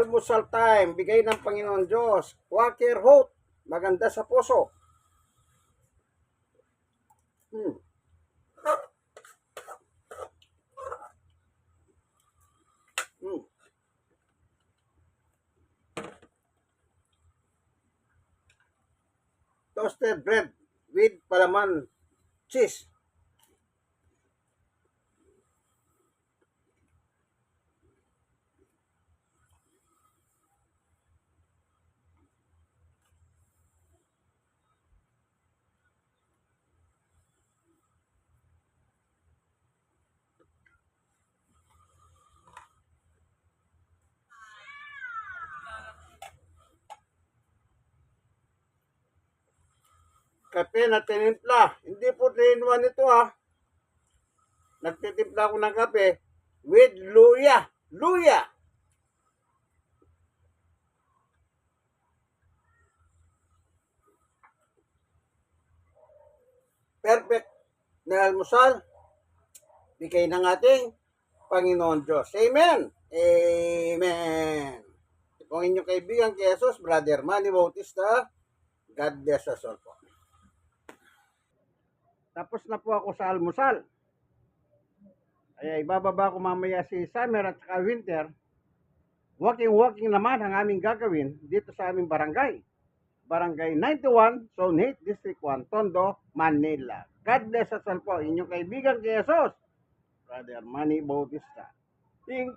Almusal time, bigay ng Panginoon Diyos. Walker Hope, maganda sa puso. Hmm. Hmm. Toasted bread with palaman cheese. Kape na tinimpla. Hindi po 3 in 1 ito ha. Nagtitimpla ako ng kape with luya. Luya! Perfect na almusal. Bigay ng ating Panginoon Diyos. Amen! Amen! Ang inyong kaibigan kay Jesus, Brother Manny Bautista. God bless us all po. Tapos na po ako sa almusal. Ay ibababa ko mamaya si summer at saka winter. Walking-walking naman ang aming gagawin dito sa aming barangay. Barangay 91, Zone 8, District 1, Tondo, Manila. God bless us all po. Inyong kaibigan kay Jesus, Brother Manny Bautista. In